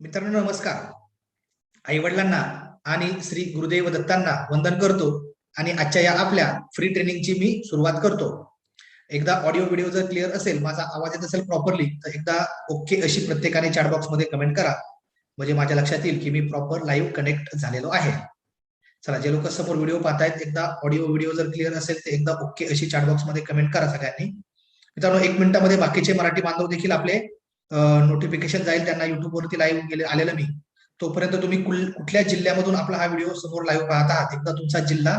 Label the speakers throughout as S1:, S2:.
S1: मित्रांनो नमस्कार. आई वडिलांना आणि श्री गुरुदेव दत्तांना वंदन करतो आणि आजच्या या आपल्या फ्री ट्रेनिंगची मी सुरुवात करतो. एकदा ऑडिओ व्हिडिओ जर क्लिअर असेल माझा आवाज येत असेल प्रॉपरली तर एकदा ओके अशी प्रत्येकाने चॅट बॉक्समध्ये कमेंट करा. म्हणजे माझ्या लक्षात येईल की मी प्रॉपर लाईव्ह कनेक्ट झालेलो आहे. चला जे लोक समोर व्हिडिओ पाहतायत एकदा ऑडिओ व्हिडिओ जर क्लिअर असेल तर एकदा ओके अशी चॅट बॉक्समध्ये कमेंट करा सगळ्यांनी. मित्रांनो एक मिनिटामध्ये बाकीचे मराठी बांधव देखील आपले नोटिफिकेशन जाईल त्यांना युट्यूबवरती लाईव्ह गेले आलेलं मी तोपर्यंत तुम्ही कुल- कुठल्या जिल्ह्यामधून आपला हा व्हिडिओ समोर लाईव्ह पाहत आहात एकदा तुमचा जिल्हा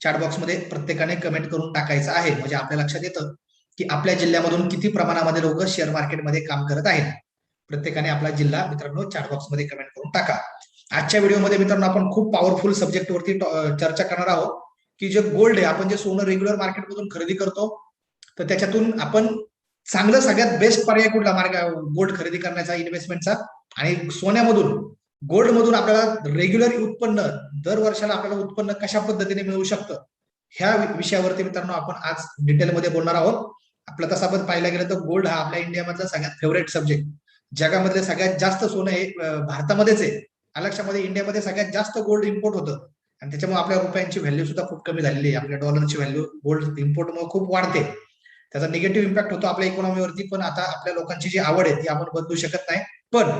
S1: चॅटबॉक्समध्ये प्रत्येकाने कमेंट करून टाकायचा आहे. म्हणजे आपल्या लक्षात येतं की आपल्या जिल्ह्यामधून किती प्रमाणामध्ये लोक शेअर मार्केटमध्ये काम करत आहेत. प्रत्येकाने आपला जिल्हा मित्रांनो चॅटबॉक्समध्ये कमेंट करून टाका. आजच्या व्हिडिओमध्ये मित्रांनो आपण खूप पॉवरफुल सब्जेक्ट वरती चर्चा करणार आहोत की जे गोल्ड आहे आपण जे सोनं रेग्युलर मार्केटमधून खरेदी करतो तर त्याच्यातून आपण चांगलं सगळ्यात बेस्ट पर्याय कुठला मार्ग गोल्ड खरेदी करण्याचा इन्व्हेस्टमेंटचा आणि सोन्यामधून गोल्ड मधून आपल्याला रेग्युलर उत्पन्न दर वर्षाला आपल्याला उत्पन्न कशा पद्धतीने मिळू शकतं? ह्या विषयावरती मित्रांनो आपण आज डिटेलमध्ये बोलणार आहोत. आपलं तसं आपण पाहायला गेलं तर गोल्ड हा आपल्या इंडियामधला सगळ्यात फेवरेट सब्जेक्ट जगामधले सगळ्यात जास्त सोनं हे भारतामध्येच आहे. अलक्षामध्ये इंडियामध्ये सगळ्यात जास्त गोल्ड इम्पोर्ट होतं. आणि त्याच्यामुळे आपल्या रुपयांची व्हॅल्यू सुद्धा खूप कमी झालेली आहे. आपल्या डॉलरची व्हॅल्यू गोल्ड इम्पोर्टमुळे खूप वाढते. त्याचा निगेटिव्ह इम्पॅक्ट होतो आपल्या इकॉनॉमीवरती पण आता आपल्या लोकांची जी आवड आहे ती आपण बदलू शकत नाही. पण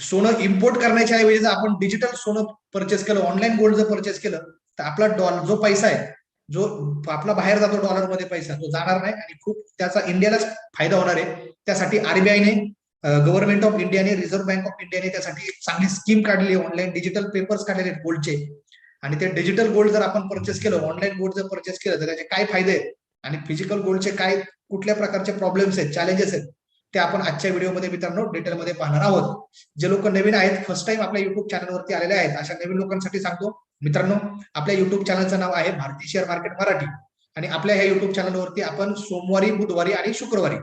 S1: सोनं इम्पोर्ट करण्याच्या ऐवजी जर आपण डिजिटल सोनं परचेस केलं ऑनलाईन गोल्ड जर परचेस केलं तर आपला डॉलर जो पैसा आहे जो आपला बाहेर जातो डॉलरमध्ये पैसा तो जाणार नाही आणि खूप त्याचा इंडियालाच फायदा होणार आहे. त्यासाठी आरबीआयने गव्हर्नमेंट ऑफ इंडियाने रिझर्व्ह बँक ऑफ इंडियाने त्यासाठी चांगली स्कीम काढली आहे ऑनलाईन डिजिटल पेपर्स काढलेले आहेत गोल्डचे आणि ते डिजिटल गोल्ड जर आपण परचेस केलं ऑनलाईन गोल्ड जर परचेस केलं तर त्याचे काय फायदे आहेत? आणि फिजिकल गोल्डचे काय कुठल्या प्रकारचे प्रॉब्लेम्स आहेत चॅलेंजेस आहेत ते आपण आजच्या व्हिडिओमध्ये मित्रांनो डिटेलमध्ये पाहणार आहोत. जे लोक नवीन आहेत फर्स्ट टाइम आपल्या युट्यूब चॅनलवरती आलेले आहेत अशा नवीन लोकांसाठी सांगतो मित्रांनो आपल्या युट्यूब चॅनलचं नाव आहे भारतीय शेअर मार्केट मराठी. आणि आपल्या ह्या युट्यूब चॅनलवरती आपण सोमवारी बुधवारी आणि शुक्रवारी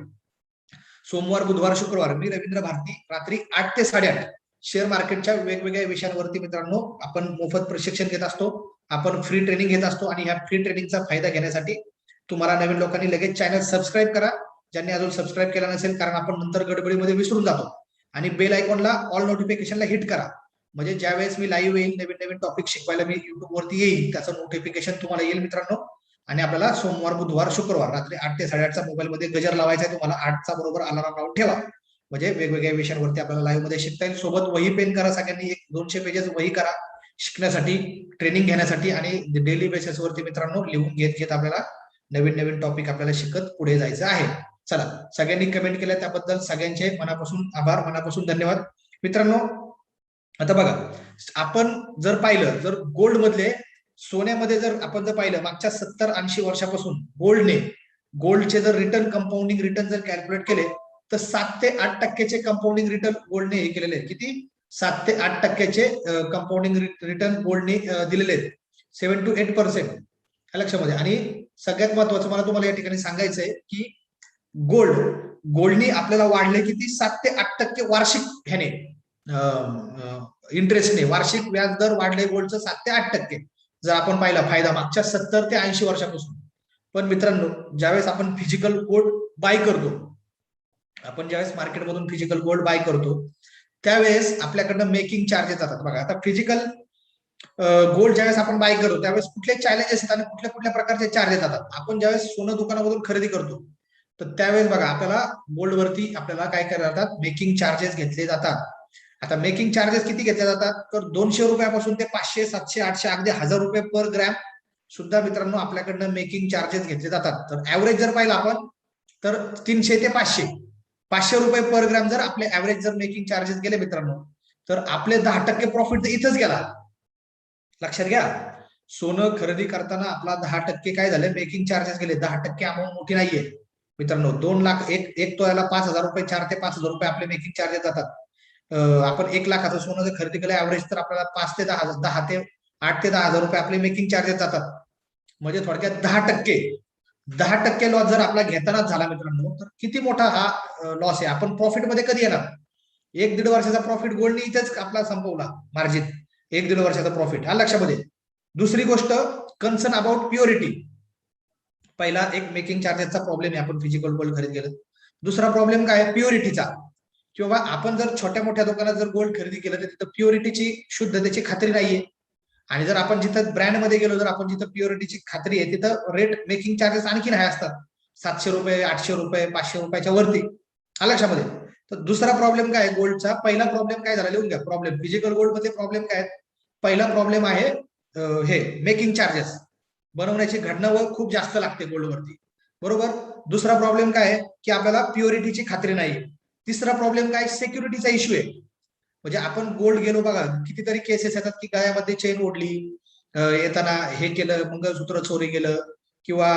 S1: सोमवार बुधवार शुक्रवार मी रवींद्र भारती रात्री आठ ते साडेआठ शेअर मार्केटच्या वेगवेगळ्या विषयांवरती मित्रांनो आपण मोफत प्रशिक्षण घेत असतो आपण फ्री ट्रेनिंग घेत असतो आणि ह्या फ्री ट्रेनिंगचा फायदा घेण्यासाठी तुम्हाला नवीन लोकांनी लगेच चॅनल सबस्क्राईब करा. ज्यांनी अजून सबस्क्राईब केला नसेल कारण आपण नंतर गडबडीमध्ये विसरून जातो. आणि बेल आयकॉनला ऑल नोटिफिकेशनला हिट करा. म्हणजे ज्यावेळेस मी लाईव्ह येईल नवीन नवीन टॉपिक शिकवायला मी युट्यूबवरती येईल त्याचं नोटिफिकेशन तुम्हाला येईल मित्रांनो. आणि आपल्याला सोमवार बुधवार शुक्रवार रात्री आठ ते साडेआठचा मोबाईलमध्ये गजर लावायचा आहे तुम्हाला आठचा बरोबर अलाराम लावून ठेवा. म्हणजे वेगवेगळ्या विषयांवरती आपल्याला लाईव्हमध्ये शिकता येईल. सोबत वही पेन करा सगळ्यांनी एक दोनशे पेजेस वही करा. शिकण्यासाठी ट्रेनिंग घेण्यासाठी आणि डेली बेसिसवरती मित्रांनो लिहून घेत घेत आपल्याला नवीन नवीन टॉपिक आपल्याला शिकत पुढे जायचं आहे. चला सगळ्यांनी कमेंट केल्या त्याबद्दल सगळ्यांचे मनापासून आभार मनापासून धन्यवाद. मित्रांनो आता बघा आपण जर पाहिलं जर गोल्ड मधले सोन्यामध्ये जर आपण जर पाहिलं मागच्या सत्तर ऐंशी वर्षापासून गोल्डने गोल्डचे जर रिटर्न कंपाऊंडिंग रिटर्न जर कॅल्क्युलेट केले तर सात ते आठ टक्क्याचे कंपाऊंडिंग रिटर्न गोल्डने हे केलेले आहेत. किती? सात ते आठ टक्क्याचे कंपाऊंडिंग रिटर्न गोल्डने दिलेले आहेत. सेव्हन टू एट पर्सेंट लक्षामध्ये आणि सगळ्यात महत्वाचं मला तुम्हाला या ठिकाणी सांगायचं आहे की गोल्ड गोल्डनी आपल्याला वाढले किती? सात ते आठ टक्के वार्षिक ह्याने इंटरेस्टने वार्षिक व्याज दर वाढले गोल्डचं सात ते आठ टक्के. जर आपण पाहिला फायदा मागच्या सत्तर ते ऐंशी वर्षापासून. पण मित्रांनो ज्यावेळेस आपण फिजिकल गोल्ड बाय करतो आपण ज्यावेळेस मार्केटमधून फिजिकल गोल्ड बाय करतो त्यावेळेस आपल्याकडनं मेकिंग चार्जेस जातात. बघा आता फिजिकल गोल्ड ज्यावेळेस आपण बाय करतो त्यावेळेस कुठले चॅलेंजेस येतात आणि कुठल्या कुठल्या प्रकारचे चार्जेस जातात आपण ज्यावेळेस सोनं दुकानामधून खरेदी करतो तर त्यावेळेस बघा आपल्याला गोल्डवरती आपल्याला काय करायला जातात मेकिंग चार्जेस घेतले जातात. आता मेकिंग चार्जेस किती घेतले जातात? तर दोनशे रुपयापासून ते पाचशे सातशे आठशे अगदी हजार रुपये पर ग्रॅम सुद्धा मित्रांनो आपल्याकडनं मेकिंग चार्जेस घेतले जातात. तर ऍव्हरेज जर पाहिलं आपण तर तीनशे ते पाचशे पाचशे रुपये पर ग्रॅम जर आपले ऍव्हरेज जर मेकिंग चार्जेस गेले मित्रांनो तर आपले दहा टक्के प्रॉफिट इथंच गेला. लक्षात घ्या. सोनं खरेदी करताना आपला दहा टक्के काय झालं? मेकिंग चार्जेस गेले. दहा टक्के अमाऊंट मोठी नाहीये. मित्रांनो दोन लाख एक एक तोळ्याला पाच हजार रुपये चार ते पाच हजार रुपये आपले मेकिंग चार्जेस जातात. आपण एक लाखाचं सोनं जर खरेदी केलं ऍव्हरेज तर आपल्याला पाच ते दहा दहा ते आठ ते दहा हजार रुपये आपले मेकिंग चार्जेस जातात. म्हणजे थोडक्यात दहा टक्के. दहा टक्के लॉस जर आपला घेतानाच झाला मित्रांनो तर किती मोठा हा लॉस आहे. आपण प्रॉफिटमध्ये कधी येणार? एक दीड वर्षाचा प्रॉफिट गोल्डनी इथेच आपला संपवला मार्जिन एक दीड वर्षाचा प्रॉफिट हा लक्षामध्ये. दुसरी गोष्ट कन्सर्न अबाउट प्युरिटी पहिला एक मेकिंग चार्जेसचा प्रॉब्लेम आहे. आपण फिजिकल गोल्ड खरेदी केलं. दुसरा प्रॉब्लेम काय? प्युरिटीचा किंवा आपण जर छोट्या मोठ्या दुकानात जर गोल्ड खरेदी केलं तर तिथं प्युरिटीची शुद्धतेची खात्री नाहीये. आणि जर आपण जिथं ब्रँडमध्ये गेलो जर आपण जिथं प्युरिटीची खात्री आहे तिथं रेट मेकिंग चार्जेस आणखी हाय असतात. सातशे रुपये आठशे रुपये पाचशे रुपयाच्या वरती. हा लक्षामध्ये. तर दुसरा प्रॉब्लेम काय आहे? गोल्डचा पहिला प्रॉब्लेम काय झाला? लिहून घ्या. प्रॉब्लेम फिजिकल गोल्डमध्ये प्रॉब्लेम काय आहेत? पहिला प्रॉब्लेम आहे हे मेकिंग चार्जेस बनवण्याची घडणं व खूप जास्त लागते गोल्डवरती बरोबर? दुसरा प्रॉब्लेम काय आहे? की आपल्याला प्युरिटीची खात्री नाही. तिसरा प्रॉब्लेम काय? सिक्युरिटीचा इश्यू आहे. म्हणजे आपण गोल्ड गेलो बघा कितीतरी केसेस येतात की गळ्यामध्ये चेन ओढली येताना हे केलं मंगळसूत्र चोरी गेलं किंवा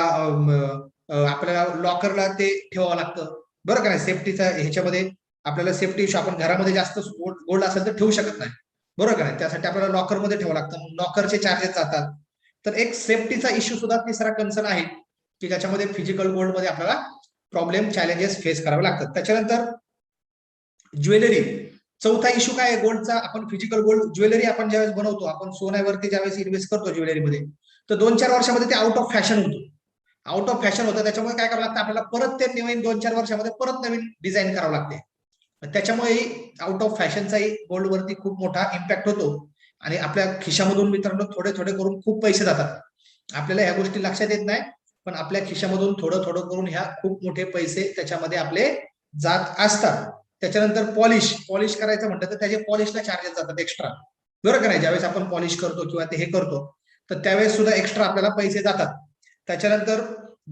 S1: आपल्याला लॉकरला ते ठेवावं लागतं. बरं का नाही? सेफ्टीचा ह्याच्यामध्ये आपल्याला सेफ्टी इश्यू आपण घरामध्ये जास्त गोल्ड असेल तर ठेवू शकत नाही. बरोबर का नाही? त्यासाठी आपल्याला लॉकरमध्ये ठेवावं लागतं. लॉकरचे चार्जेस जातात. तर एक सेफ्टीचा इश्यू सुद्धा तिसरा कन्सर्न आहे की ज्याच्यामध्ये फिजिकल गोल्डमध्ये आपल्याला प्रॉब्लेम चॅलेंजेस फेस करावे लागतात. त्याच्यानंतर ज्वेलरी. चौथा इश्यू काय आहे? गोल्डचा आपण फिजिकल गोल्ड ज्वेलरी आपण ज्यावेळेस बनवतो आपण सोन्यावरती ज्यावेळेस इन्व्हेस्ट करतो ज्वेलरीमध्ये तर दोन चार वर्षामध्ये ते आउट ऑफ फॅशन होतो. आउट ऑफ फॅशन होतं. त्याच्यामुळे काय करावं लागतं? आपल्याला परत ते नवीन दोन चार वर्षामध्ये परत नवीन डिझाईन करावं लागते. त्याच्यामुळे आउट ऑफ फॅशनचाही गोल्ड वरती खूप मोठा इम्पॅक्ट होतो. आणि आपल्या खिशामधून मित्रांनो थोडे थोडे करून खूप पैसे जातात. आपल्याला ह्या गोष्टी लक्षात येत नाही पण आपल्या खिशामधून थोडं थोडं करून ह्या खूप मोठे पैसे त्याच्यामध्ये आपले जात असतात. त्याच्यानंतर पॉलिश पॉलिश करायचं म्हणतात तर त्याचे पॉलिशला चार्जेस जातात एक्स्ट्रा बरोबर का नाही? ज्यावेळेस आपण पॉलिश करतो किंवा ते हे करतो तर त्यावेळेस सुद्धा एक्स्ट्रा आपल्याला पैसे जातात. त्याच्यानंतर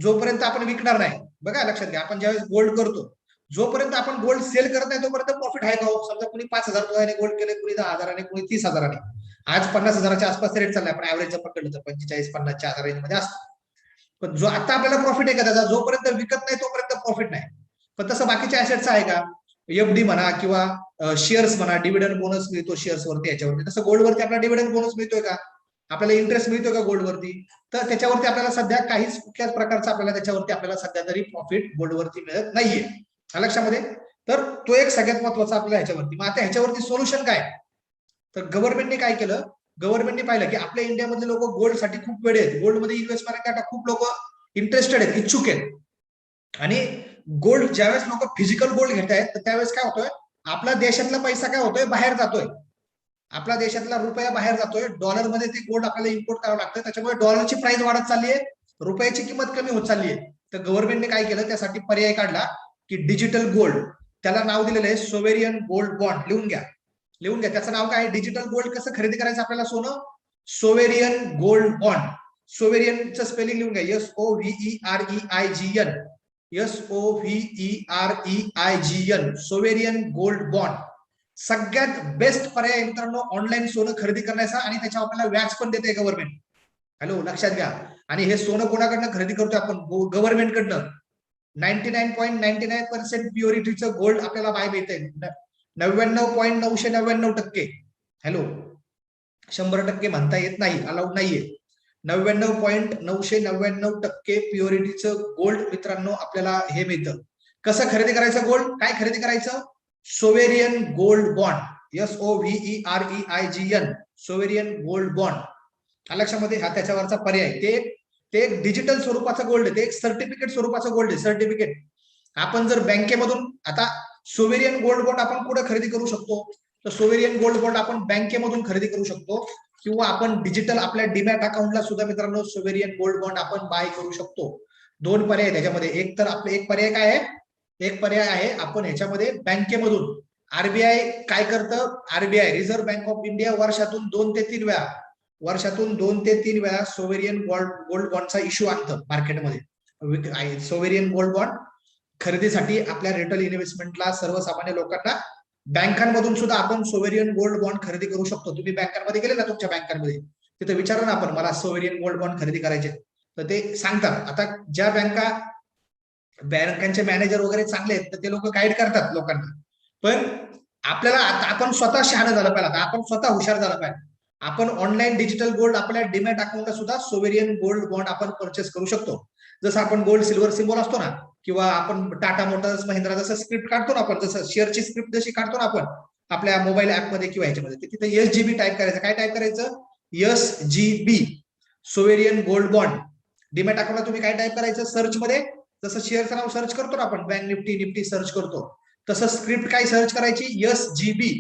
S1: जोपर्यंत आपण विकणार नाही बघा लक्षात घ्या आपण ज्यावेळेस गोल्ड करतो जोपर्यंत आपण गोल्ड सेल करत नाही तोपर्यंत प्रॉफिट आहे का हो? समजा कुणी पाच हजार गोल्ड केले कुणी दहा हजाराने कुणी तीस हजाराने. आज पन्नास हजाराच्या आसपास रेट चाललाय आपण ऍव्हरेज पकडलं तर पंचेचाळीस पन्नासच्या हजार रेंजमध्ये असतो. पण जो आता आपल्याला प्रॉफिट आहे का त्याचा जोपर्यंत विकत नाही तोपर्यंत प्रॉफिट नाही. पण तसं बाकीच्या ऍसेट्स आहे का? एफडी म्हणा किंवा शेअर्स म्हणा डिव्हिडंड बोनस मिळतो शेअर्स वरती याच्यावरती. तसं गोल्ड वरती आपल्याला डिव्हिडंड बोनस मिळतोय का? आपल्याला इंटरेस्ट मिळतोय का गोल्ड वरती? तर त्याच्यावरती आपल्याला सध्या काहीच कुठल्याच प्रकारचा आपल्याला त्याच्यावरती आपल्याला सध्या तरी प्रॉफिट गोल्ड वरती मिळत नाहीये. लक्षामध्ये? तर तो एक सगळ्यात महत्त्वाचा आपल्या ह्याच्यावरती. मग आता ह्याच्यावरती सोल्युशन काय? तर गव्हर्नमेंटने काय केलं? गव्हर्नमेंटने पाहिलं की आपल्या इंडियामधले लोक गोल्डसाठी खूप वेळ आहेत. गोल्डमध्ये इन्व्हेस्ट करायला खूप लोक इंटरेस्टेड आहेत इच्छुक आहेत. आणि गोल्ड ज्यावेळेस लोक फिजिकल गोल्ड घेत आहेत तर त्यावेळेस काय होतोय? आपला देशातला पैसा काय होतोय? बाहेर जातोय. आपला देशातला रुपया बाहेर जातोय. डॉलरमध्ये ते गोल्ड आपल्याला इम्पोर्ट करावं लागतं त्याच्यामुळे डॉलरची प्राइस वाढत चालली आहे रुपयाची किंमत कमी होत चालली आहे तर गव्हर्नमेंटने काय केलं? त्यासाठी पर्याय काढला. की डिजिटल गोल्ड त्याला नाव दिलेलं आहे सोवेरियन गोल्ड बॉन्ड लिहून घ्या. लिहून घ्या. त्याचं नाव काय डिजिटल गोल्ड कसं खरेदी करायचं आपल्याला सोनं? सोवेरियन गोल्ड बॉन्ड सोवेरियनचं स्पेलिंग लिहून घ्या. S O V E R E I G N S O V R E I G N sovereign gold bond सगळ्यात बेस्ट पर्याय मित्रांनो ऑनलाईन सोनं खरेदी करण्याचा आणि त्याच्यावर आपल्याला व्याज पण देते गव्हर्नमेंट हॅलो लक्षात घ्या. आणि हे सोनं कोणाकडनं खरेदी करतोय आपण? गव्हर्नमेंट कडनं ninety nine point ninety nine percent प्युरिटीचं gold आपल्याला बाय मिळतंय. नव्याण्णव पॉईंट नऊशे नव्याण्णव टक्के. हॅलो? शंभर टक्के म्हणता येत नाही अलाउड नाहीये. नव्याण्णव पॉईंट नऊशे नव्याण्णव टक्के प्युरिटीचं गोल्ड मित्रांनो आपल्याला हे मिळतं. कसं खरेदी करायचं गोल्ड? काय खरेदी करायचं? Sovereign gold bond. S O V R E I G N sovereign gold bond. लक्षामध्ये? हा त्याच्यावरचा पर्याय. ते ते एक डिजिटल स्वरूपाचं गोल्ड आहे. ते एक सर्टिफिकेट स्वरूपाचं गोल्ड आहे. सर्टिफिकेट आपण जर बँकेमधून आता सोवेरियन गोल्ड बॉन्ड आपण कुठे खरेदी करू शकतो? तर सोवेरियन गोल्ड बॉन्ड आपण बँकेमधून खरेदी करू शकतो. किंवा आपण डिजिटल आपल्या डिमॅट अकाउंटला सुद्धा मित्रांनो सोवेरियन गोल्ड बॉन्ड आपण बाय करू शकतो. दोन पर्याय त्याच्यामध्ये. एक तर आपले एक पर्याय काय आहे? एक पर्याय आहे आपण ह्याच्यामध्ये बँकेमधून आरबीआय काय करतं? RBI reserve bank of India वर्षातून दोन ते तीन वेळा वर्षातून दोन ते तीन वेळा सोवेरियन गोल्ड गोल्ड बॉन्डचा इश्यू आणतं मार्केटमध्ये सोवेरियन गोल्ड बॉन्ड खरेदीसाठी आपल्या रिटेल इन्व्हेस्टमेंटला सर्वसामान्य लोकांना बँकांमधून सुद्धा आपण सोवेरियन गोल्ड बॉन्ड खरेदी करू शकतो. तुम्ही बँकांमध्ये गेले ना तुमच्या बँकांमध्ये तिथे विचारा ना आपण मला सोवेरियन गोल्ड बॉन्ड खरेदी करायचे. तर ते सांगतात. आता ज्या बँका बँकांचे मॅनेजर वगैरे चांगले आहेत तर ते लोक गाईड करतात लोकांना. पण आपल्याला आपण स्वतः शहाणं झालं पाहिजे. आपण स्वतः हुशार झालं पाहिजे. आपण ऑनलाईन डिजिटल गोल्ड आपल्या डिमॅट अकाउंटला सुद्धा सोवेरियन गोल्ड बॉन्ड आपण परचेस करू शकतो. जसं आपण गोल्ड सिल्वर सिम्बॉल असतो ना किंवा आपण टाटा मोटर्स महिंद्रा जसं स्क्रिप्ट काढतो ना आपण जसं शेअरची स्क्रिप्ट जशी काढतो ना आपण आपल्या मोबाईल ऍपमध्ये किंवा याच्यामध्ये तिथे एस जी बी टाईप करायचं. काय टाईप करायचं? S G B sovereign gold bond demat अकाउंटला तुम्ही काय टाईप करायचं? सर्च मध्ये. जसं शेअरचं नाव सर्च करतो ना आपण बँक निफ्टी निफ्टी सर्च करतो. तसं स्क्रिप्ट काय सर्च करायची? एस जी बी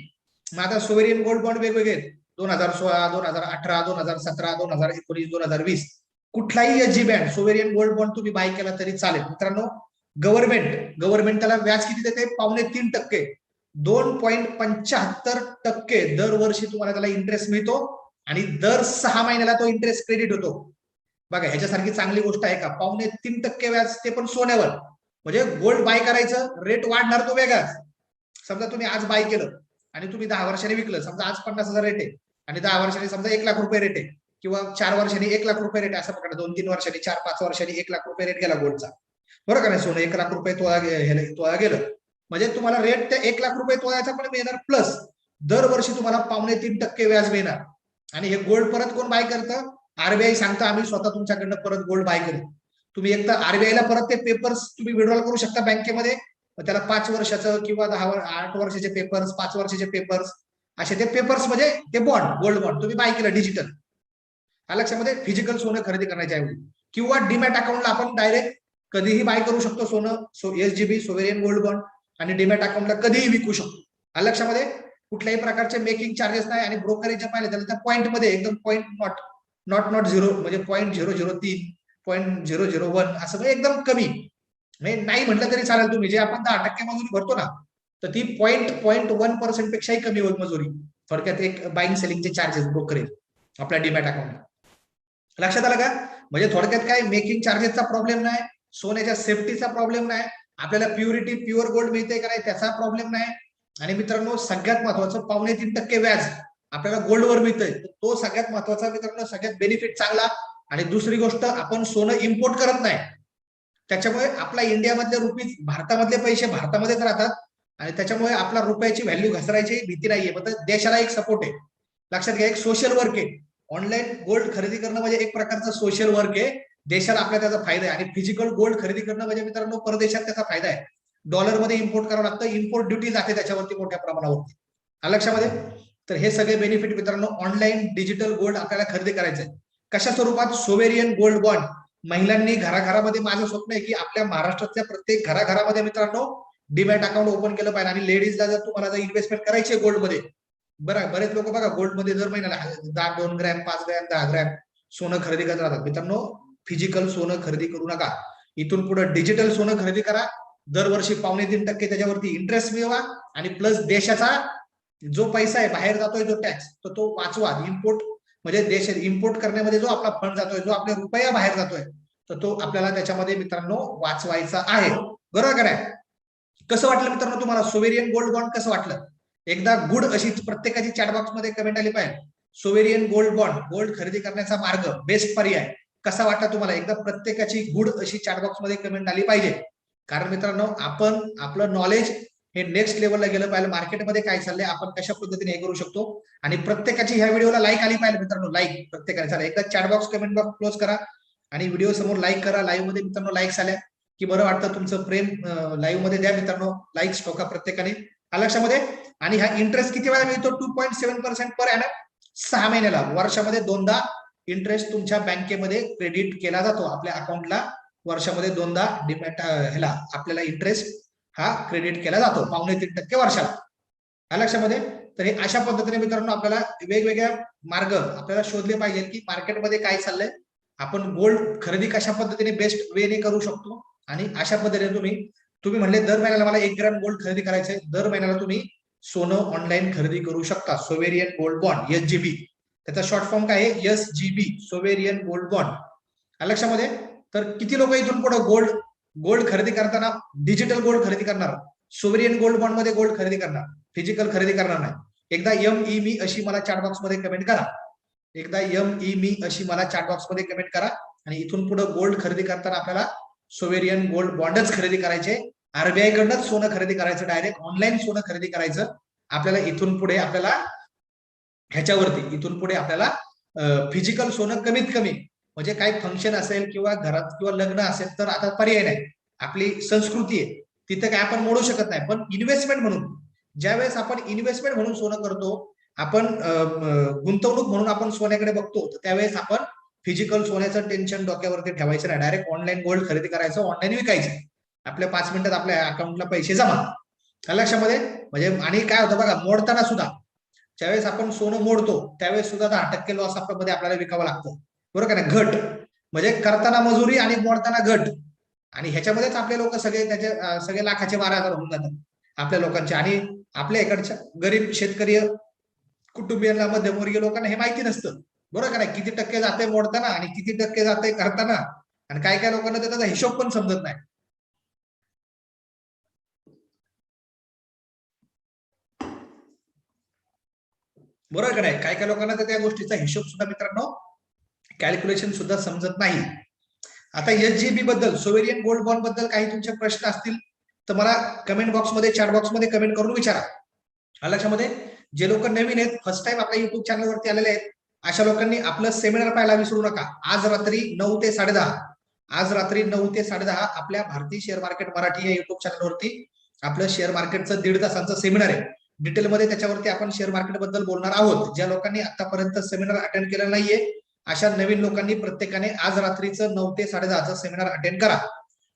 S1: मग आता सोवेरियन गोल्ड बॉन्ड वेगवेगळे दोन हजार सोळा दोन हजार अठरा दोन हजार सतरा दोन हजार एकोणीस दोन हजार वीस. कुठलाही H G band sovereign gold bond तुम्ही बाय केला तरी चालेल. मित्रांनो गव्हर्नमेंट गव्हर्नमेंट त्याला व्याज किती देते? पावणे तीन टक्के. दोन पॉईंट पंच्याहत्तर टक्के दरवर्षी तुम्हाला त्याला इंटरेस्ट मिळतो आणि दर सहा महिन्याला तो इंटरेस्ट क्रेडिट होतो. बघा ह्याच्यासारखी चांगली गोष्ट आहे का? पावणे तीन टक्के व्याज ते पण सोन्यावर. म्हणजे गोल्ड बाय करायचं रेट वाढणार तो वेगळाच समजा तुम्ही आज बाय केलं आणि तुम्ही दहा वर्षांनी विकलं समजा आज पन्नास हजार रेट आहे. आणि दहा वर्षांनी समजा एक लाख रुपये रेट आहे किंवा चार वर्षांनी एक लाख रुपये रेट असं पकडा दोन तीन वर्षांनी चार पाच वर्षांनी एक लाख रुपये रेट गेला गोल्डचा बरोबर का नाही सोनं एक लाख रुपये तोळा तोळा गेलं. म्हणजे तुम्हाला रेट त्या एक लाख रुपये तोळ्याचा पण मिळणार प्लस दरवर्षी तुम्हाला पावणे तीन टक्के व्याज मिळणार. आणि हे गोल्ड परत कोण बाय करतं? आरबीआय सांगतं आम्ही स्वतः तुमच्याकडनं परत गोल्ड बाय करू. तुम्ही एक तर आरबीआय ला परत ते पेपर्स तुम्ही विड्रॉल करू शकता बँकेमध्ये त्याला पाच वर्षाचं किंवा दहा आठ वर्षाचे पेपर्स पाच वर्षाचे पेपर्स असे ते पेपर्स म्हणजे ते बॉन्ड गोल्ड बॉन्ड तुम्ही बाय केलं डिजिटल लक्षामध्ये फिजिकल सोनं खरेदी करण्याच्या ऐवजी. किंवा डीमॅट अकाउंटला आपण डायरेक्ट कधीही बाय करू शकतो सोनं so S G B sovereign gold bond आणि डीमॅट अकाउंटला कधीही विकू शकतो. लक्षामध्ये कुठल्याही प्रकारचे मेकिंग चार्जेस नाही आणि ब्रोकरेज पाहिलं त्याला त्या पॉईंटमध्ये एकदम point not not not zero म्हणजे पॉईंट झिरो झिरो तीन पॉईंट झिरो झिरो वन असं म्हणजे एकदम कमी. म्हणजे नाही म्हटलं तरी चालेल तुम्ही. जे आपण दहा टक्के मजुरी भरतो ना तर ती पॉईंट पॉईंट वन पर्सेंट पेक्षाही कमी होईल मजुरी. थोडक्यात एक बाईंग सेलिंगचे चार्जेस ब्रोकरेज आपल्या डिमॅट अकाउंटला लक्षात आलं का? म्हणजे थोडक्यात काय? मेकिंग चार्जेसचा प्रॉब्लेम नाही सोन्याच्या सेफ्टीचा प्रॉब्लेम नाही आपल्याला प्युरिटी प्युअर गोल्ड मिळते का नाही त्याचा प्रॉब्लेम नाही. आणि मित्रांनो सगळ्यात महत्वाचं पावणे तीन टक्के व्याज आपल्याला गोल्डवर मिळतंय. तर तो सगळ्यात महत्त्वाचा मित्रांनो सगळ्यात बेनिफिट चांगला. आणि दुसरी गोष्ट आपण सोनं इम्पोर्ट करत नाही. त्याच्यामुळे आपला इंडियामधले रुपीज भारतामधले पैसे भारतामध्येच राहतात. आणि त्याच्यामुळे आपला रुपयाची व्हॅल्यू घसरायची भीती नाहीये. मतलब देशाला एक सपोर्ट आहे. लक्षात घ्या एक सोशल वर्क आहे. ऑनलाईन गोल्ड खरेदी करणं म्हणजे एक प्रकारचं सोशल वर्क आहे. देशाला आपल्या त्याचा फायदा आहे. आणि फिजिकल गोल्ड खरेदी करणं म्हणजे मित्रांनो परदेशात त्याचा फायदा आहे. डॉलरमध्ये इम्पोर्ट करावं लागतं. इम्पोर्ट ड्युटी जाते त्याच्यावरती मोठ्या प्रमाणावरती. लक्षामध्ये तर हे सगळे बेनिफिट मित्रांनो ऑनलाईन डिजिटल गोल्ड आपल्याला खरेदी करायचं आहे कशा स्वरूपात? सोवेरियन गोल्ड बॉन्ड महिलांनी घराघरामध्ये माझं स्वप्न आहे की आपल्या महाराष्ट्रातल्या प्रत्येक घराघरामध्ये मित्रांनो डीमॅट अकाउंट ओपन केलं पाहिजे आणि लेडीजला जर तुम्हाला जर इन्व्हेस्टमेंट करायची आहे गोल्डमध्ये बरं बरेच लोक बघा गोल्डमध्ये दर महिन्याला दहा दोन ग्रॅम पाच ग्रॅम दहा ग्रॅम सोनं खरेदी करत राहतात. मित्रांनो फिजिकल सोनं खरेदी करू नका. इथून पुढे डिजिटल सोनं खरेदी करा. दरवर्षी पावणे तीन टक्के त्याच्यावरती इंटरेस्ट मिळवा आणि प्लस देशाचा जो पैसा आहे बाहेर जातोय जो टॅक्स तर तो वाचवा. इम्पोर्ट म्हणजे देश इम्पोर्ट करण्यामध्ये जो आपला फंड जातोय जो आपल्या रुपया बाहेर जातोय तर तो आपल्याला त्याच्यामध्ये मित्रांनो वाचवायचा आहे. बरोबर का नाही? कसं वाटलं मित्रांनो तुम्हाला? सोवेरियन गोल्ड बॉन्ड कसं वाटलं? एकदा गुड अशी प्रत्येकाची चॅटबॉक्समध्ये कमेंट आली पाहिजे. सोवेरियन गोल्ड बॉन्ड गोल्ड खरेदी करण्याचा मार्ग बेस्ट पर्याय कसा वाटला तुम्हाला? एकदा प्रत्येकाची गुड अशी चॅटबॉक्समध्ये कमेंट आली पाहिजे. कारण मित्रांनो आपण आपलं नॉलेज हे नेक्स्ट लेवलला गेलं पाहिजे. मार्केटमध्ये काय चाललंय आपण कशा पद्धतीने हे करू शकतो? आणि प्रत्येकाची ह्या व्हिडिओला लाईक आली पाहिजे मित्रांनो. लाईक प्रत्येकाने. चला एकदा चॅटबॉक्स कमेंट बॉक्स क्लोज करा. आणि व्हिडिओ समोर लाईक करा. लाईव्हमध्ये मित्रांनो लाईक्स आल्या. की बरं वाटतं तुमचं प्रेम लाईव्हमध्ये द्या मित्रांनो. लाईक्स ठोका प्रत्येकाने. लक्षामध्ये. आणि हा इंटरेस्ट किती वेळा मिळतो? Two point seven percent per annum सहा महिन्याला. वर्षामध्ये दोनदा इंटरेस्ट तुमच्या बँकेमध्ये क्रेडिट केला जातो. आपल्या अकाउंटला वर्षामध्ये दोनदा डिमॅट ह्याला आपल्याला इंटरेस्ट हा क्रेडिट केला जातो. पावणे तीन टक्के वर्षाला. हा लक्षामध्ये? तर हे अशा पद्धतीने मित्रांनो आपल्याला वेगवेगळ्या मार्ग आपल्याला शोधले पाहिजे की मार्केटमध्ये काय चाललंय. आपण गोल्ड खरेदी कशा पद्धतीने बेस्ट वेने करू शकतो? आणि अशा पद्धतीने तुम्ही तुम्ही म्हणले दर महिन्याला मला एक ग्रॅम गोल्ड खरेदी करायचंय. दर महिन्याला तुम्ही सोनं ऑनलाईन खरेदी करू शकता. Sovereign gold bond S G B त्याचा शॉर्ट फॉर्म काय आहे? S G B sovereign gold bond लक्षामध्ये तर किती लोक इथून पुढे गोल्ड गोल्ड खरेदी करताना डिजिटल गोल्ड खरेदी करणार? सोवेरियन गोल्ड बॉन्डमध्ये गोल्ड खरेदी करणार? फिजिकल खरेदी करणार नाही. एकदा एम ई मी अशी मला चॅट बॉक्समध्ये कमेंट करा. एकदा एम ई मी अशी मला चॅट बॉक्समध्ये कमेंट करा. आणि इथून पुढे गोल्ड खरेदी करताना आपल्याला सोवेरियन गोल्ड बॉन्डच खरेदी करायचे. आरबीआय कडनंच सोनं खरेदी करायचं डायरेक्ट ऑनलाईन सोनं खरेदी करायचं. आपल्याला इथून पुढे आपल्याला ह्याच्यावरती इथून पुढे आपल्याला फिजिकल सोनं कमीत कमी. म्हणजे काही फंक्शन असेल किंवा घरात किंवा लग्न असेल तर आता पर्याय नाही. आपली संस्कृती आहे. तिथं काय आपण मोडू शकत नाही. पण इन्व्हेस्टमेंट म्हणून ज्यावेळेस आपण इन्व्हेस्टमेंट म्हणून सोनं करतो आपण गुंतवणूक म्हणून आपण सोन्याकडे बघतो तर त्यावेळेस आपण फिजिकल सोन्याचं टेन्शन डोक्यावरती ठेवायचं नाही. डायरेक्ट ऑनलाईन गोल्ड खरेदी करायचं ऑनलाईन विकायचं. आपल्या पाच मिनिटात आपल्या अकाउंटला पैसे जमा. लक्षामध्ये? म्हणजे आणि काय होतं बघा मोडताना सुद्धा. ज्यावेळेस आपण सोनं मोडतो त्यावेळेस सुद्धा दहा टक्के लॉसमध्ये आपल्याला विकावं लागतं. बरोबर का ना घट. म्हणजे करताना मजुरी आणि मोडताना घट. आणि ह्याच्यामध्येच आपले लोक सगळे त्याचे सगळे लाखाचे बारा हजार होऊन जातात. आपल्या लोकांचे. आणि आपल्या इकडच्या गरीब शेतकरी कुटुंबियांना मध्यमवर्गीय लोकांना हे माहिती नसतं. बरोबर का नाही? किती टक्के जाते मोडताना आणि किती टक्के जाते करताना? आणि काय काय लोकांना त्याचा हिशोब पण समजत नाही. बरोबर का नाही? काय काय लोकांना तर त्या गोष्टीचा हिशोब सुद्धा मित्रांनो कॅल्क्युलेशन सुद्धा समजत नाही. आता एसबद्दल सोवेरियन गोल्ड बॉन्डबद्दल काही तुमचे प्रश्न असतील तर मला कमेंट बॉक्समध्ये चॅट बॉक्समध्ये कमेंट करून विचारा. लक्षामध्ये? जे लोक नवीन आहेत फर्स्ट टाइम आपल्या युट्यूब चॅनलवरती आलेले आहेत अशा लोकांनी आपलं सेमिनार पाहायला विसरू नका. आज रात्री नऊ ते साडेदहा. आज रात्री नऊ ते साडेदहा आपल्या भारतीय शेअर मार्केट मराठी या युट्यूब चॅनलवरती आपलं शेअर मार्केटचं दीड तासांचं सेमिनार आहे. डिटेलमध्ये त्याच्यावरती आपण शेअर मार्केटबद्दल बोलणार आहोत. ज्या लोकांनी आतापर्यंत सेमिनार अटेंड केलं नाहीये अशा नवीन लोकांनी प्रत्येकाने आज रात्रीचं नऊ ते साडेदहाचं सेमिनार अटेंड करा.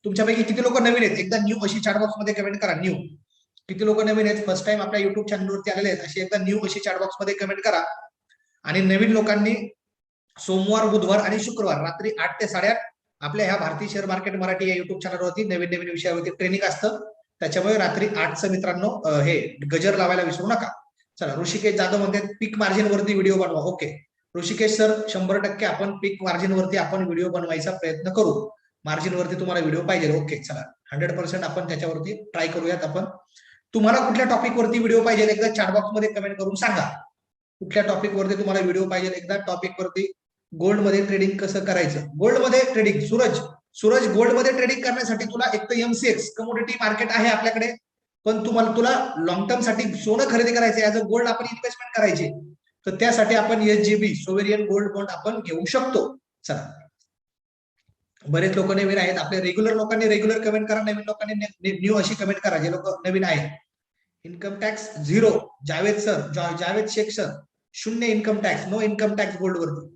S1: तुमच्यापैकी किती लोक नवीन आहेत? एकदा न्यू अशी चॅटबॉक्समध्ये कमेंट करा न्यू किती लोक नवीन आहेत? फर्स्ट टाइम आपल्या युट्यूब चॅनलवरती आलेले आहेत अशी एकदा न्यू अशी चॅट बॉक्समध्ये कमेंट करा. आणि नवीन लोकांनी सोमवार बुधवार आणि शुक्रवार रात्री आठ ते साडेआठ आपल्या ह्या भारतीय शेअर मार्केट मराठी या युट्यूब चॅनलवरती नवीन नवीन विषयावरती ट्रेनिंग असतं. त्याच्यामुळे रात्री आठचं मित्रांनो हे गजर लावायला विसरू नका. चला ऋषिकेश जाधव म्हणतात पीक मार्जिन वरती व्हिडिओ बनवा. ओके ऋषिकेश सर शंभर टक्के आपण पीक मार्जिन वरती आपण व्हिडिओ बनवायचा प्रयत्न करू. मार्जिन वरती तुम्हाला व्हिडिओ पाहिजे. ओके चला. हंड्रेड पर्सेंट आपण त्याच्यावरती ट्राय करूयात आपण. तुम्हाला कुठल्या टॉपिक वरती व्हिडिओ पाहिजे? एकदा चॅटबॉक्समध्ये कमेंट करून सांगा. कुठल्या टॉपिक वरती तुम्हाला व्हिडिओ पाहिजे एकदा टॉपिक वरती गोल्डमध्ये ट्रेडिंग कसं करायचं? गोल्डमध्ये ट्रेडिंग सूरज सूरज गोल्डमध्ये ट्रेडिंग करण्यासाठी तुला एक तर एमसीएक्स कमोडिटी मार्केट आहे आपल्याकडे. पण तुम्हाला तुला लॉंग टर्मसाठी सोनं खरेदी करायचं ऍज अ गोल्ड आपण इन्व्हेस्टमेंट करायची. तर त्यासाठी आपण एसजीबी सोवेरियन गोल्ड बॉन्ड आपण घेऊ शकतो. चला. बरेच लोक नवीन आहेत. आपल्या रेग्युलर लोकांनी रेग्युलर कमेंट करा नवीन लोकांनी न्यू अशी कमेंट करा जे लोक नवीन आहेत. Income tax zero Javed sir Javed Shaikh sir शून्य income tax no income tax gold वरती.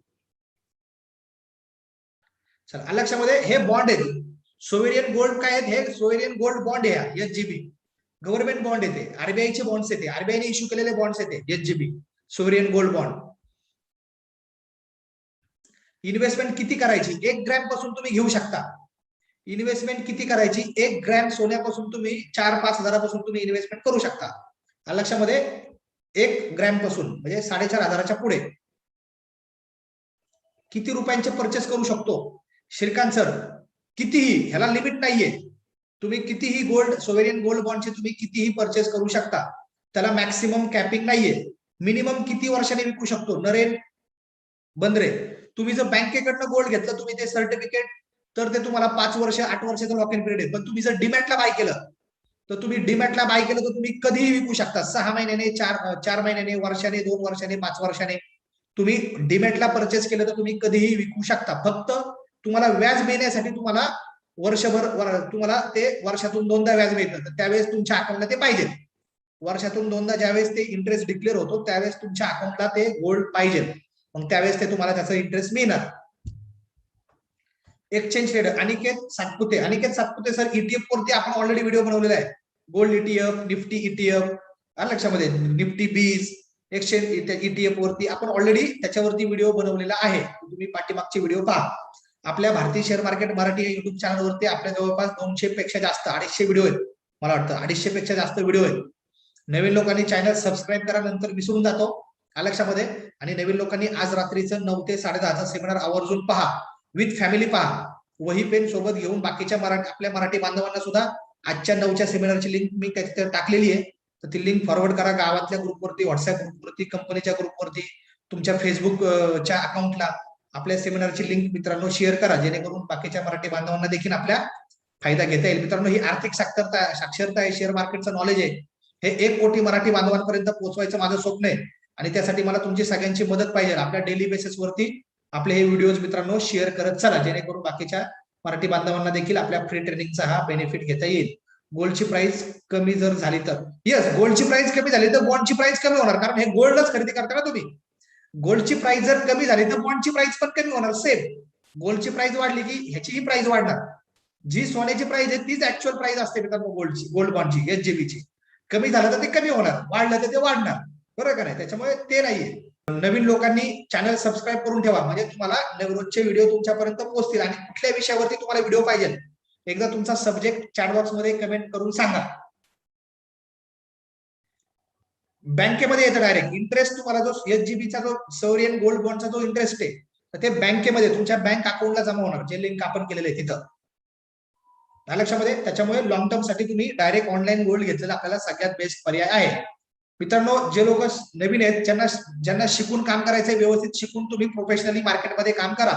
S1: चला लक्षामध्ये? हे बॉन्ड आहेत. सोवेरियन गोल्ड काय आहेत? हे सोवेरियन गोल्ड बॉन्ड आहे एस जीबी गव्हर्नमेंट बॉन्ड येते. आरबीआयचे बॉन्ड्स येते. आरबीआयने इश्यू केलेले बॉन्ड्स येते S GB sovereign gold bond investment किती करायची? एक ग्रॅमपासून तुम्ही घेऊ शकता. इन्व्हेस्टमेंट किती करायची? एक ग्रॅम सोन्यापासून तुम्ही चार पाच हजारापासून तुम्ही इन्व्हेस्टमेंट करू शकता. लक्षामध्ये? एक ग्रॅमपासून म्हणजे साडेचार हजाराच्या पुढे. किती रुपयांचे परचेस करू शकतो? श्रीकांत सर कितीही ह्याला लिमिट नाहीये. तुम्ही कितीही गोल्ड सोवेरियन गोल्ड बॉन्डचे तुम्ही कितीही परचेस करू शकता. त्याला मॅक्सिमम कॅपिंग नाहीये. मिनिमम किती वर्षाने विकू शकतो? नरेन बंदरे तुम्ही जर बँकेकडनं गोल्ड घेतलं तुम्ही ते सर्टिफिकेट तर ते तुम्हाला पाच वर्ष आठ वर्षाचं लॉक इन पिरियड आहे. पण तुम्ही जर डिमॅटला बाय केलं तर तुम्ही डिमॅटला बाय केलं तर तुम्ही कधीही विकू शकता. सहा महिन्याने चार चार महिन्याने वर्षाने दोन वर्षाने पाच वर्षाने. तुम्ही डिमॅटला परचेस केलं तर तुम्ही कधीही विकू शकता. फक्त तुम्हाला व्याज मिळण्यासाठी तुम्हाला वर्षभर वर- तुम्हाला ते वर्षातून दोनदा व्याज मिळतं. तर त्यावेळेस तुमच्या अकाउंटला ते पाहिजे. वर्षातून दोनदा ज्यावेळेस ते इंटरेस्ट डिक्लेअर होतो त्यावेळेस तुमच्या अकाउंटला ते गोल्ड पाहिजे. मग त्यावेळेस ते तुम्हाला त्याचं इंटरेस्ट मिळणार. Exchange trader Aniket Satpute Aniket Satpute sir ETF वरती आपण ऑलरेडी व्हिडिओ बनवलेला आहे. गोल्ड ईटीएफ निफ्टी ईटीएफ लक्षामध्ये निफ्टी बीज एक्सचेंज ईटीएफ वरती आपण ऑलरेडी त्याच्यावरती व्हिडिओ बनवलेला आहे. तुम्ही पाठीमागचे व्हिडिओ पहा. आपल्या भारतीय शेअर मार्केट मराठी या युट्यूब चॅनलवरती आपल्या जवळपास दोनशे पेक्षा जास्त अडीचशे व्हिडिओ आहेत. मला वाटतं अडीचशे पेक्षा जास्त व्हिडिओ आहेत. नवीन लोकांनी चॅनल सबस्क्राईब करा नंतर विसरून जातो. आलं लक्षामध्ये. आणि नवीन लोकांनी आज रात्रीचं नऊ ते साडे सेमिनार आवर्जून पहा. विथ फॅमिली पहा. वही पेन सोबत घेऊन बाकीच्या मराठी आपल्या मराठी बांधवांना सुद्धा आजच्या नऊच्या सेमिनारची लिंक मी त्याच्यात टाकलेली आहे. तर ती लिंक फॉरवर्ड करा गावातल्या ग्रुपवरती व्हॉट्सअप ग्रुपवरती कंपनीच्या ग्रुपवरती तुमच्या फेसबुक च्या अकाउंटला आपल्या सेमिनारची लिंक मित्रांनो शेअर करा जेणेकरून बाकीच्या मराठी बांधवांना देखील आपल्या फायदा घेता येईल. मित्रांनो ही आर्थिक साक्षरता साक्षरता आहे शेअर मार्केटचं नॉलेज आहे. हे एक कोटी मराठी बांधवांपर्यंत पोहोचवायचं माझं स्वप्न आहे. आणि त्यासाठी मला तुमची सगळ्यांची मदत पाहिजे. आपल्या डेली बेसिसवरती आपले हे व्हिडिओज मित्रांनो शेअर करत चला जेणेकरून बाकीच्या मराठी बांधवांना देखील आपल्या फ्री ट्रेनिंगचा हा बेनिफिट घेता येईल. गोल्डची प्राइस कमी जर झाली तर. येस गोल्डची प्राइस कमी झाली तर बॉन्डची प्राइस कमी होणार कारण हे गोल्डच खरेदी करता ना तुम्ही. गोल्डची प्राइस जर कमी झाली तर बॉन्डची प्राइस पण कमी होणार सेम गोल्डची प्राइस वाढली की ह्याचीही प्राइस वाढणार. जी सोन्याची प्राइस आहे तीच ऍक्च्युअल प्राइस असते मित्रांनो गोल्डची गोल्ड बॉन्डची एस जीबीची कमी झालं तर ते कमी होणार वाढलं तर ते वाढणार. बरोबर का नाही? त्याच्यामुळे ते नाहीये. नवीन लोकांनी चॅनल सबस्क्राईब करून ठेवा. म्हणजे तुम्हाला रोजचे व्हिडिओ तुमच्यापर्यंत पोहोचतील आणि कुठल्या विषयावरती तुम्हाला व्हिडिओ पाहिजे एकदा तुमचा सब्जेक्ट चॅटबॉक्समध्ये कमेंट करून सांगा. बँकेमध्ये येतं डायरेक्ट इंटरेस्ट तुम्हाला जो एसजीबीचा जो सौरियन गोल्ड बॉन्डचा जो इंटरेस्ट आहे तर ते बँकेमध्ये तुमच्या बँक अकाउंटला जमा होणार. जे लिंक आपण केलेलं आहे तिथं. लक्षामध्ये त्याच्यामुळे लॉंग टर्मसाठी तुम्ही डायरेक्ट ऑनलाईन गोल्ड घेतलेला आपल्याला सगळ्यात बेस्ट पर्याय आहे. मित्रांनो जे लोक नवीन आहेत ज्यांना ज्यांना शिकून काम करायचंय व्यवस्थित शिकून तुम्ही प्रोफेशनली मार्केटमध्ये काम करा.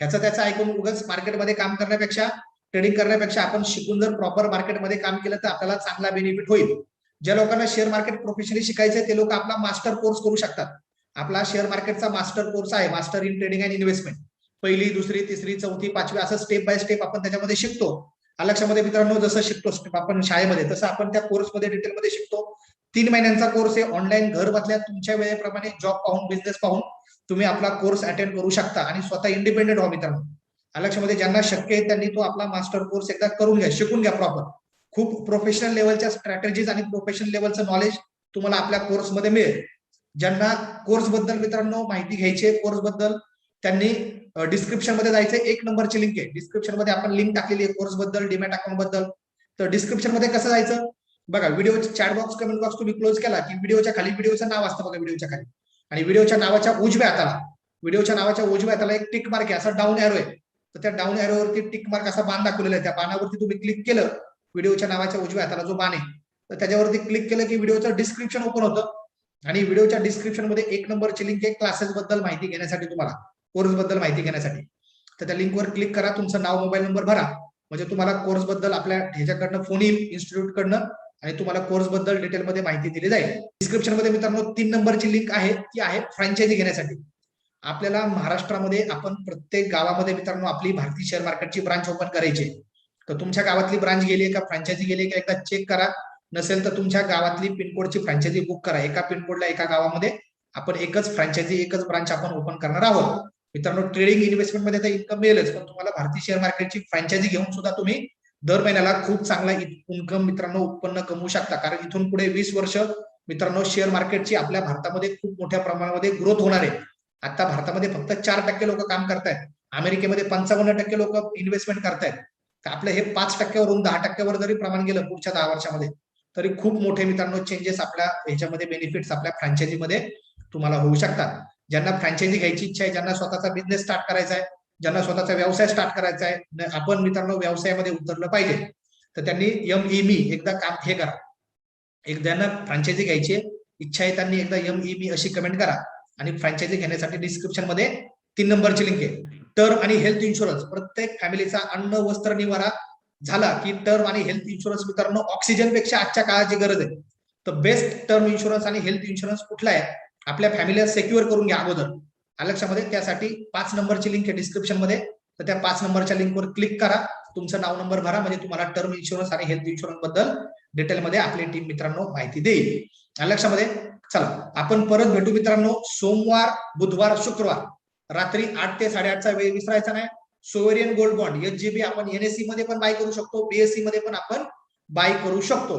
S1: ह्याचं त्याचं ऐकून उगाच मार्केटमध्ये काम करण्यापेक्षा ट्रेडिंग करण्यापेक्षा आपण शिकून जर प्रॉपर मार्केटमध्ये काम केलं तर आपल्याला चांगला बेनिफिट होईल. ज्या लोकांना शेअर मार्केट प्रोफेशनली शिकायचंय ते लोक आपला मास्टर कोर्स करू शकतात. आपला शेअर मार्केटचा मास्टर कोर्स आहे master in trading and investment पहिली दुसरी तिसरी चौथी पाचवी असं स्टेप बाय स्टेप आपण त्याच्यामध्ये शिकतो. लक्षामध्ये मित्रांनो जसं शिकतो आपण शाळेमध्ये तसं आपण त्या कोर्समध्ये डिटेलमध्ये शिकतो. तीन महिन्यांचा कोर्स आहे. ऑनलाईन घर बसल्या तुमच्या वेळेप्रमाणे जॉब पाहून बिझनेस पाहून तुम्ही आपला कोर्स अटेंड करू शकता आणि स्वतः इंडिपेंडेंट व्हा मित्रांनो. लक्षामध्ये? ज्यांना शक्य आहे त्यांनी तो आपला मास्टर कोर्स एकदा करून घ्या शिकून घ्या प्रॉपर खूप प्रोफेशनल लेवलच्या स्ट्रॅटेजीज आणि प्रोफेशनल लेवलचं नॉलेज तुम्हाला आपल्या कोर्समध्ये मिळेल. ज्यांना कोर्सबद्दल मित्रांनो माहिती घ्यायची आहे कोर्सबद्दल त्यांनी डिस्क्रिप्शनमध्ये जायचं एक नंबरची लिंक आहे. डिस्क्रिप्शनमध्ये आपण लिंक टाकलेली आहे कोर्सबद्दल डिमॅट अकाउंटबद्दल. तर डिस्क्रिप्शनमध्ये कसं जायचं? बघा video chat box comment box तुम्ही क्लोज केला की व्हिडिओच्या खाली व्हिडिओचं नाव असतं बघा व्हिडिओच्या खाली. आणि व्हिडिओच्या नावाच्या उजव्या हाताला व्हिडिओच्या नावाच्या उजव्या हाताला एक टिक मार्क आहे असा डाऊन एरो आहे. तर त्या डाऊन एरोवरती टिक मार्क असा बाण दाखवलेला आहे. त्या बाणावरती तुम्ही क्लिक केलं व्हिडिओच्या नावाच्या उजव्या हाताला जो बाण आहे तर त्याच्यावरती क्लिक केलं की व्हिडिओचं डिस्क्रिप्शन ओपन होतं. आणि व्हिडिओच्या डिस्क्रिप्शनमध्ये एक नंबरची लिंक आहे क्लासेस बद्दल माहिती घेण्यासाठी तुम्हाला कोर्सबद्दल माहिती घेण्यासाठी. तर त्या लिंकवर क्लिक करा तुमचं नाव मोबाईल नंबर भरा. म्हणजे तुम्हाला कोर्सबद्दल आपल्या ह्याच्याकडनं फोन येईल इन्स्टिट्यूट कडनं आणि तुम्हाला कोर्सबद्दल डिटेलमध्ये माहिती दिली जाईल. डिस्क्रिप्शनमध्ये मित्रांनो तीन नंबरची लिंक आहे ती आहे फ्रँचायझी घेण्यासाठी. आपल्याला महाराष्ट्रामध्ये आपण प्रत्येक गावामध्ये मित्रांनो आपली भारतीय शेअर मार्केटची ब्रांच ओपन करायची तर तुमच्या गावातली ब्रांच गेली का फ्रँचायझी गेली का एकदा चेक करा. नसेल तर तुमच्या गावातली पिनकोडची फ्रँचायझी बुक करा. एका पिनकोडला एका गावामध्ये आपण एकच फ्रँचायझी एकच ब्रांच आपण ओपन करणार आहोत. मित्रांनो ट्रेडिंग इन्व्हेस्टमेंटमध्ये तर इन्कम मिळेलच पण तुम्हाला भारतीय शेअर मार्केटची फ्रँचायझी घेऊन सुद्धा तुम्ही दर महिन्याला खूप चांगला इन्कम मित्रांनो उत्पन्न कमवू शकता. कारण इथून पुढे वीस वर्ष मित्रांनो शेअर मार्केटची आपल्या भारतामध्ये खूप मोठ्या प्रमाणामध्ये ग्रोथ होणार आहे. आता भारतामध्ये फक्त चार टक्के लोक काम करतायत. अमेरिकेमध्ये पंचावन्न टक्के लोक इन्व्हेस्टमेंट करतायत. तर आपलं हे पाच टक्क्यावरून दहा टक्क्यावर जरी प्रमाण गेलं पुढच्या दहा वर्षामध्ये तरी खूप मोठे मित्रांनो चेंजेस आपल्या ह्याच्यामध्ये बेनिफिट्स आपल्या फ्रँचायझीमध्ये तुम्हाला होऊ शकतात. ज्यांना फ्रँचायझी घ्यायची इच्छा आहे ज्यांना स्वतःचा बिझनेस स्टार्ट करायचा आहे ज्यांना स्वतःचा व्यवसाय स्टार्ट करायचा आहे आपण मित्रांनो व्यवसायामध्ये उतरलं पाहिजे तर त्यांनी एम ई मी एकदा काम हे करा. एक ज्यांना फ्रँचायझी घ्यायची इच्छा आहे त्यांनी एकदा एम ई मी अशी कमेंट करा आणि फ्रँचायझी घेण्यासाठी डिस्क्रिप्शनमध्ये तीन नंबरची लिंक आहे. टर्म आणि हेल्थ इन्शुरन्स प्रत्येक फॅमिलीचा अन्न वस्त्र निवारा झाला की टर्म आणि हेल्थ इन्शुरन्स मित्रांनो ऑक्सिजनपेक्षा आजच्या काळाची गरज आहे. तर बेस्ट टर्म इन्शुरन्स आणि हेल्थ इन्शुरन्स कुठला आहे? आपल्या फॅमिलीला सेक्युअर करून घ्या अगोदर. लक्षामध्ये त्यासाठी पाच नंबरची लिंक आहे डिस्क्रिप्शनमध्ये. तर त्या पाच नंबरच्या लिंकवर क्लिक करा. तुमचं नाव नंबर भरा. म्हणजे तुम्हाला टर्म इन्शुरन्स आणि हेल्थ इन्शुरन्सबद्दल डिटेलमध्ये आपली टीम मित्रांनो माहिती देईल. लक्षामध्ये चला आपण परत भेटू मित्रांनो. सोमवार बुधवार शुक्रवार. रात्री आठ ते साडेआठचा वेळ विसरायचा नाही. Sovereign gold bond H G B आपण एनएससी मध्ये पण बाय करू शकतो. बीएससी मध्ये पण आपण बाय करू शकतो.